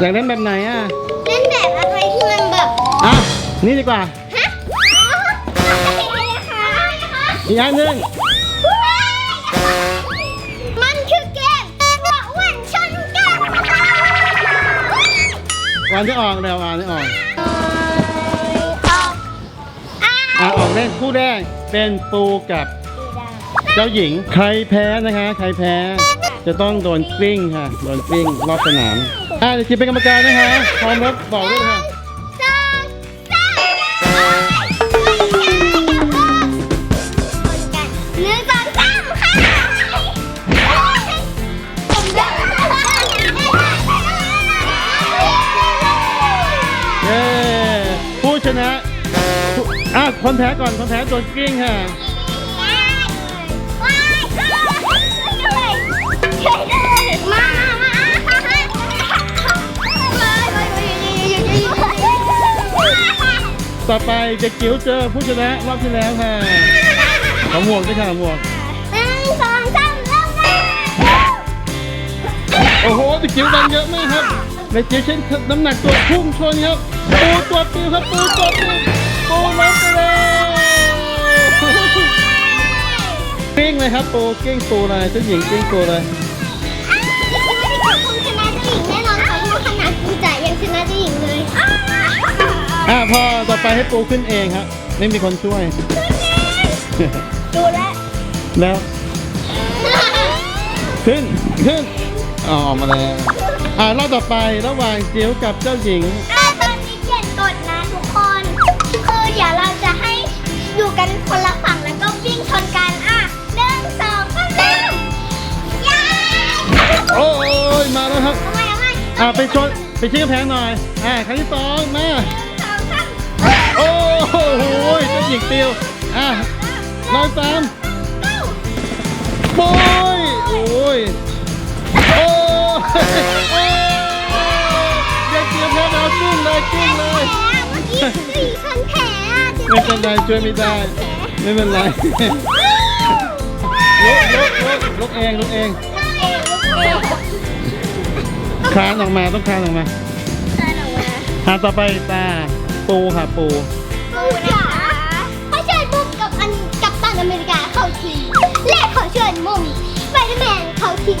อยากเล่นแบบไหนอะเล่นแบบอะไรที่มันแบบอะนี่ดีกว่าฮะอะไรคะอีกอันหนึ่งมันคือเกมหัวอ้วนชนกันวันที่ออกเร็ววันที่ออกออกอะอะออกเล่นคู่แรกเป็นปูกับเจ้าหญิงใครแพ้นะคะ ใครแพ้ จะต้องโดนกลิ้งค่ะ โดนกลิ้งรอบสนาม อะเดี๋ยวคิดเป็นกรรมการนะคะพร้อมแล้วบอกด้วยค่ะสองสามหนึ่งสองสามค่ะผมได้เย้ผู้ชนะผู้อะคนแพ้ก่อนคนแพ้โดนกลิ้งค่ะ ต่อไปเด็กจิ๋วเจอผู้ชนะรอบที่แล้วค่ะขอหมวกด้วยค่ะหมวกหนึ่งสองสามเริ่มเลยโอ้โหเด็กจิ๋วดันเยอะมากครับเด็กจิ๋วใช้น้ำหนักตัวพุ่งชนครับปูตัวปิวครับปูตัวปิวปูล้มไปแล้วกลิ้งเลยครับปูกลิ้งปูเลยเจ้าหญิงกลิ้งปูเลยนี่คือไม่ได้ขอบคุณชนะเจ้าหญิงแน่นอนค่ะเพราะว่าขนาดกูจ่ายยังชนะเจ้าหญิงเลย อะพอต่อไปให้ปูขึ้นเองครับไม่มีคนช่วย ดูแลวแล้ว ขึ้นขึ้นอ๋อออกมาแล้วอ่ารอบต่อไประหว่างจิ๋วกับเจ้าหญิง อะตอนนี้เปลี่ยนกฎนะทุกคน คือเดี๋ยวเราจะให้อยู่กันคนละฝั่งแล้วก็วิ่งชนกันอะหนึ่งสองสามเริ่มย้ายโอ้ยมาแล้วครับเอาไว้เอาไว้อ่าไปชนไปชี้กำแพงหน่อยอ่าครั้งที่สองมา หญิงติวอะรอบสามโอ้ยโอ้ยโอ้ยเด็กจิ๋วแพ้แล้วกิ้งเลยกิ้งเลยสี่ชนแผลไม่เป็นไรช่วยไม่ได้ ไม่เป็นไรลุกลุกลุกลุกเองลุกเองคลานออกมาต้องคลานออกมาหาต่อไปตาปูค่ะปูปูนะ และเขาเชิญมุมสไปเดอร์แมนเข้าที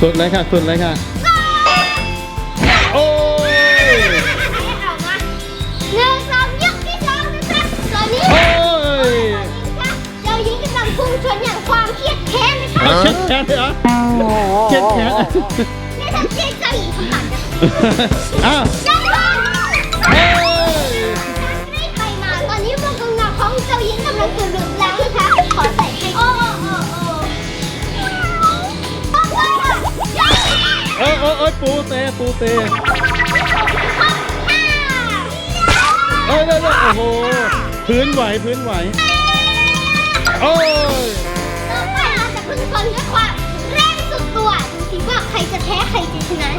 สุดเลยค่ะ สุดเลยค่ะ โอ้ยเอามาหนึ่งสองยกที่สองนะคะตอนนี้โอ้ยเรายิงกำลังพุ่งชนอย่างความเครียดแค้นนะคะเอาเช็ดแขนเลยเหรอเช็ดแขนและทำเจ๊เจ้าหญิงทำหลังนะคะอ้าวยังไง ปูเตะปูเตะเอ้ยเอ้ยเอ้ยโอ้โห พื้นไหวพื้นไหว โอ้ยต่อไปเราจะพึ่งชนด้วยความแรงสุดตัว ดูสิว่าใครจะแพ้ใครจะชนะ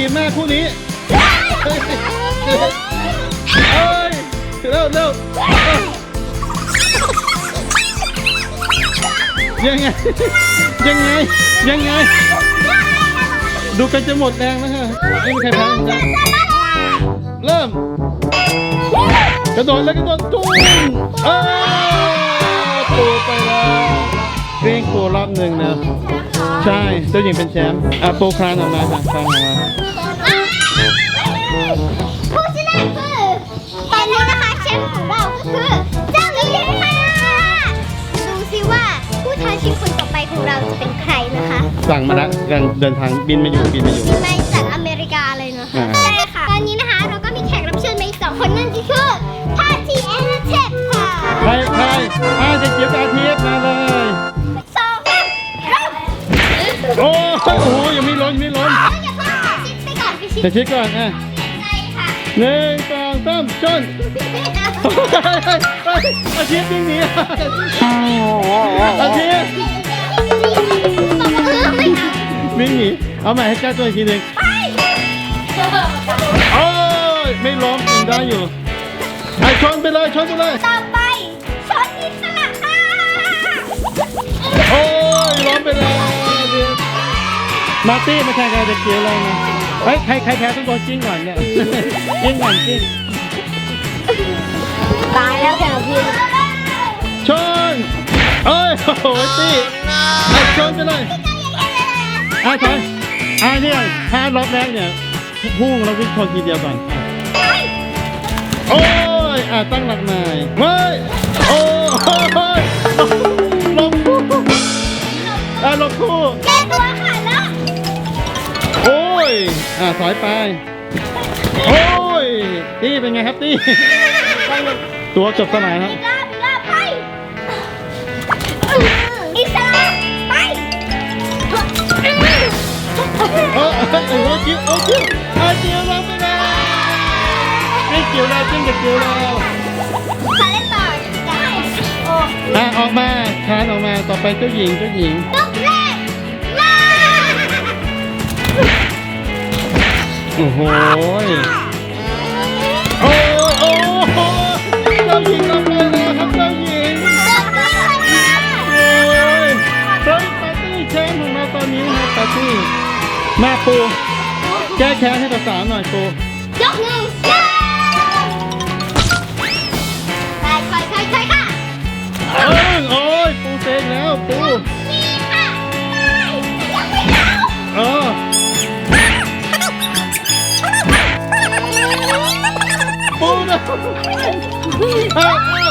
สูสีมากคู่นี้เฮ้ยเร็วเร็วยังไง ยังไง ยังไง ดูกันจะหมดแรงแล้วค่ะไม่มีใครแพ้จริงเริ่ม กระโดดแล้วกระโดดตุ้มเอ้ยปูไปแล้วเรียงปูรอบหนึ่งนะ ใช่เจ้าหญิงเป็นแชมป์อะโปูคลานออกมาค่ะคลานออกมา สั่งมาแล้วกันเดินทางบินมาอยู่บินมาอยู่มาจากอเมริกาเลยนะคะอ่า ใช่ค่ะ ตอนนี้นะคะเราก็มีแขกรับเชิญมาอีกสองคนนั่นก็คือทาทีแอนเทปค่ะใครใครอ่าจะเก็บอาทิตย์มาเลยสองสามเริ่มโอ้โหยังไม่ล้นยังไม่ล้นเราอย่าเพิ่งชิดไปก่อนไปชิดจะชิดก่อนอะใจค่ะหนึ่งสองสามชนเฮ้ยเฮ้ยเฮ้ยอาทิตย์วิ่งหนีอาทิตย์เออไม่ วิ่งหนีเอาใหม่ให้แก้ตัวอีกทีหนึ่งโอ้ยไม่ล้มยังได้อยู่ไอะชนไปเลยชนไปเลยต่อไปชนอิสระค่ะโอ้ยล้มไปเลยมาร์ตี้มาแข่งกันจะเกี่ยวอะไรนะเฮ้ยใครใครแพ้ต้องโดนจิ้งก่อนเนี่ยจิ้งก่อนจิ้งตายแล้วแข่งกับพี่ชนเอ้ยโอ้โหตี้ไอะชนไปเลย อะชนอะเนี่ยถ้ารอบแรกเนี่ยพุ่งเราวิ่งชนทีเดียวก่อนโอ้ยอะตั้งหลักหน่อยเว้ยโอ้ยลงคู่อะลงคู่แก้ตัวค่ะล้วโอ้ยอ่าถอยไป โอ้ยตี้เป็นไงครับตี้ตัวจบสนามครับ โอ้เฮ้ยโอ้โหจิ๋วโอ้จิ๋วโอ้จิ๋วลงไปแล้วไอ้จิ๋วแล้วจิ้งกับจิ๋วแล้วขอเล่นต่อได้โอ้อะออกมาคานออกมาต่อไปเจ้าหญิงเจ้าหญิงยกแรกลาโอ้โห มาปูแก้แค้นให้กับสาวหน่อยปูยกหนึ่งยกไปค่อยค่อยค่อยค่ะเอ้ยโอ้ยปูเซงแล้วปูนี่ค่ะไปยังไม่เอาเออปูนะเอ้าเอ้า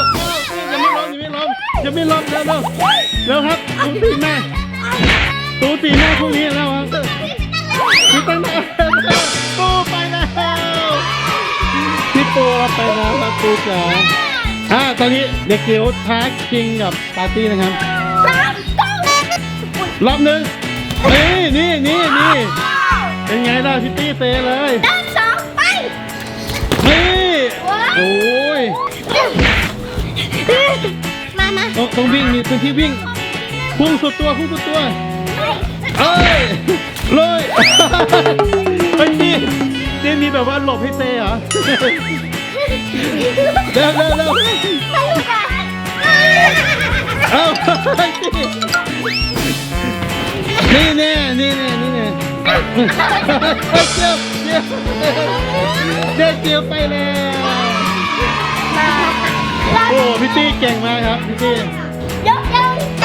เอ้ายังไม่ล้มยังไม่ล้มยังไม่ล้มเร็วเร็วเร็วครับตูตีแม่ตูตีแม่พรุ่งนี้แล้วครับพี่ ตั้งแต่ปูไปแล้วพี่ปูเราไปแล้วครับปูจ๋าอ่าตอนนี้เด็กเกียวท้าคิงกับปาร์ตี้นะครับสามสองรอบหนึ่งนี่นี่นี่นี่เป็นไงล่ะพี่ตี้เตะเลยหนึ่งสองไปนี่โอ้ยมามาต้องต้องวิ่งมีพื้นที่วิ่งพุ่งสุดตัวพุ่งสุดตัวเอ้ย เลยเฮ้ยตี้ตี้มีแบบว่าหลบให้เตะเหรอเร็วเร็วเร็วเอ้าเฮ้ยตี้นี่แน่นี่แน่นี่แน่เฮ้ยเจียวเจียวเจียวเจียวไปแล้วโอ้พี่ตี้เก่งมากครับพี่ตี้ยกยังไป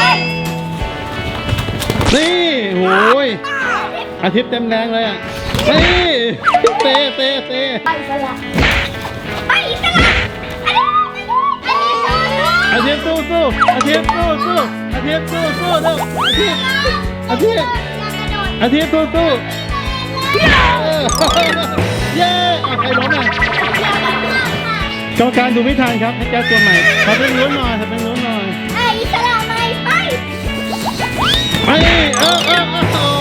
นี่โอ้ย อาทิตย์เต็มแรงเลยอะนี่เตะเตะเตะไปสละไปสละอันนี้สอนอาทิตย์สู้สู้อาทิตย์สู้สู้อาทิตย์สู้สู้เร็วอาทิตย์อาทิตย์อาทิตย์สู้สู้เออเย้อะใครล้มอะกรรมการดูไม่ทันครับให้แก้ตัวใหม่ขอเป็นรู้นหน่อยขอเป็นรู้นหน่อยไอ้สละไม่ไปไปเออเออเออโอ้ย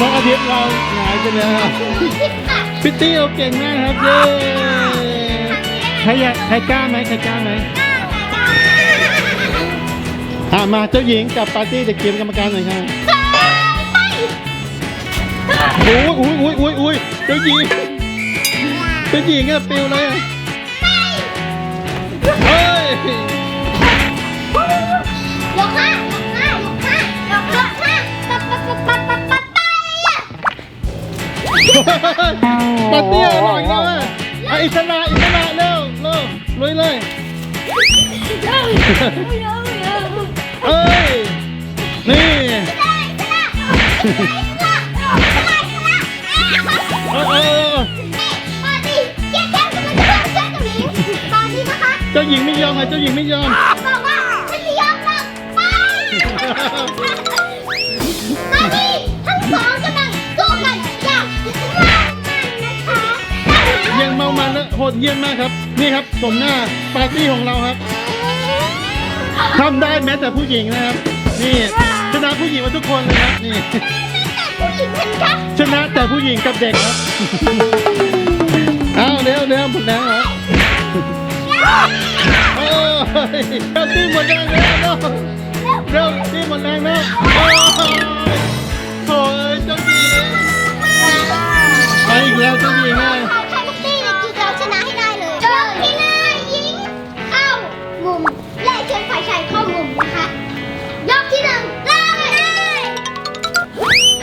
น้องอาทิตย์เราหงายไปแล้วพี่ตี้เอาเก่งมากครับเย้ใครอยากใครกล้าไหมใครกล้าไหมอ่ามาเจ้าหญิงกับปาร์ตี้เด็กเกมกรรมการหน่อยครับโอ้ยโอ้ยโอ้ยโอ้ยโอ้ยเจ้าหญิงเจ้าหญิงอะปิวเลยอะ เอ้ย นี่เออเออเออเจ้าหญิงไม่ยอมอะเจ้าหญิงไม่ยอม ยังเมามันและโหดเยี่ยมมากครับ นี่ครับสมหน้าปาร์ตี้ของเราครับ ทำได้แม้แต่ผู้หญิงนะครับ นี่ชนะผู้หญิงมาทุกคนเลยครับนี่ชนะแต่ผู้หญิงกับเด็กครับเอาเร็วเร็วหมดแล้วครับโอ้ยปาร์ตี้หมดแล้วเร็วเร็วเร็วนี่หมดแรงแล้วโอ้ยโอ้ยเจ้าหญิงไปอีกแล้วเจ้าหญิง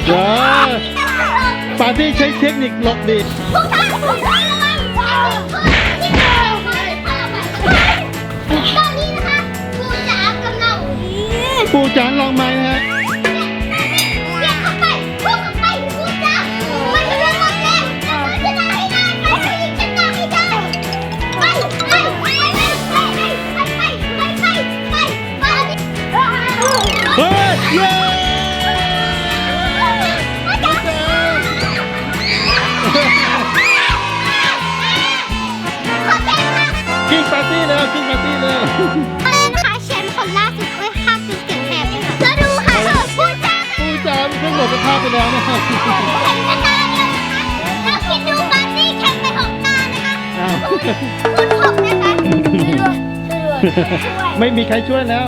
เดี๋ยวปาร์ตี้ใช้เทคนิคหลบดิทุกท่านทุกท่านระวังที่เดิมตอนนี้นะคะครูจ๋ากำลังปูจานลองไหมฮะเรียกเข้าไปพูดเข้าไปครูจ๋ามันจะเริ่มหมดแรงเราชนะให้ได้ใครจะยิงชนะให้ได้ไปไปไปไปไปไปไปไปไปไปไป เฮ้ยเย้ ตี้แล้วนะคะแชมป์คนล่าสุดเอ้ยห้ามดูเสียงแหบเลยค่ะแล้วดูค่ะพูดจาปู่จานเพิ่งหมดสภาพไปแล้วนะครับเห็นกระตาเดียวนะคะแล้วคิดดูบาร์ตี้แข่งไปหกตานะคะอ้าวคุณหกนะคะช่วยด้วยช่วยด้วย ไม่มีใครช่วยแล้ว